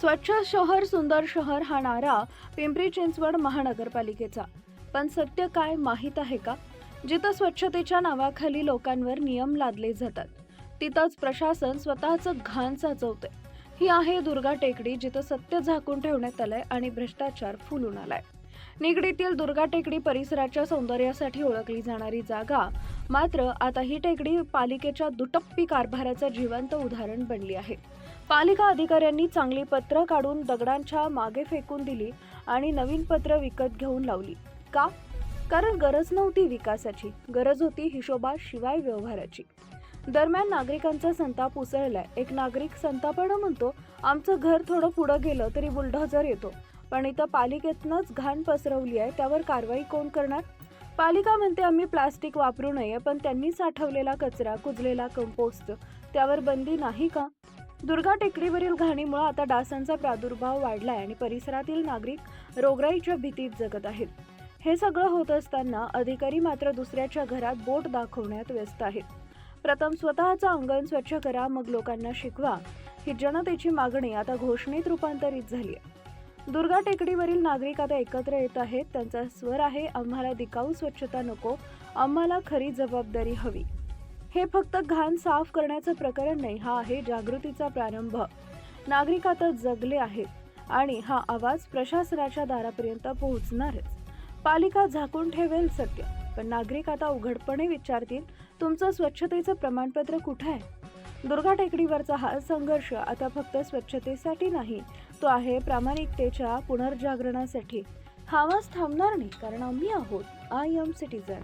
स्वच्छ शहर सुंदर शहर हा नारा पिंपरी चिंचवड महानगरपालिकेचा. पण सत्य काय माहीत आहे का? जिथं स्वच्छतेच्या नावाखाली लोकांवर नियम लादले जातात तिथंच प्रशासन स्वतःचं घाण साचवते ही आहे दुर्गा टेकडी जिथं सत्य झाकून ठेवण्यात आलंय आणि भ्रष्टाचार फुलून आलाय. निगडीतील दुर्गा टेकडी परिसराच्या सौंदर्यासाठी ओळखली जाणारी जागा मात्र आता ही टेकडी पालिकेच्या दुटप्पी कारभाराचं जिवंत उदाहरण बनली आहे. पालिका अधिकाऱ्यांनी चांगली पत्र काढून दगडांच्या मागे फेकून दिली आणि नवीन पत्र विकत घेऊन लावली. का? कारण गरज नव्हती विकासाची. गरज होती हिशोबा शिवाय व्यवहाराची. दरम्यान नागरिकांचा संताप उसळलाय. एक नागरिक संतापानं म्हणतो आमचं घर थोडं पुढं गेलं तरी बुलडोझर येतो. पण इथं पालिकेतनंच घाण पसरवली आहे त्यावर कारवाई कोण करणार? पालिका म्हणते आम्ही प्लास्टिक वापरू नये पण त्यांनी साठवलेला कचरा कुजलेला कंपोस्ट त्यावर बंदी नाही का? दुर्गा टेकडीवरील घाणीमुळे आता डासांचा प्रादुर्भाव वाढलाय आणि परिसरातील नागरिक रोगराईच्या भीतीत जगत आहेत. हे सगळं होत असताना अधिकारी मात्र दुसऱ्याच्या घरात बोट दाखवण्यात व्यस्त आहेत. प्रथम स्वतःचं अंगण स्वच्छ करा मग लोकांना शिकवा ही जनतेची मागणी आता घोषणेत रूपांतरित झाली आहे. दुर्गा टेकडीवरील नागरिक आता एकत्र येत आहेत त्यांचा स्वर आहे आम्हाला दिकाऊ स्वच्छता नको आम्हाला खरी जबाबदारी हवी. हे फक्त घाण साफ करण्याचं प्रकरण नाही हा आहे जागृतीचा प्रारंभ. नागरिक आता जगले आहेत आणि हा आवाज प्रशासनाच्या दारापर्यंत पोहोचणारच. पालिका झाकून ठेवेल सत्य पण नागरिक आता उघडपणे विचारतील तुमचं स्वच्छतेचं प्रमाणपत्र कुठं आहे? दुर्गा टेकडीवरचा हा संघर्ष आता फक्त स्वच्छतेसाठी नाही तो आहे प्रामाणिकतेच्या पुनर्जागरणासाठी. हा आवाज थांबणार नाही कारण आम्ही आहोत आय एम सिटीजन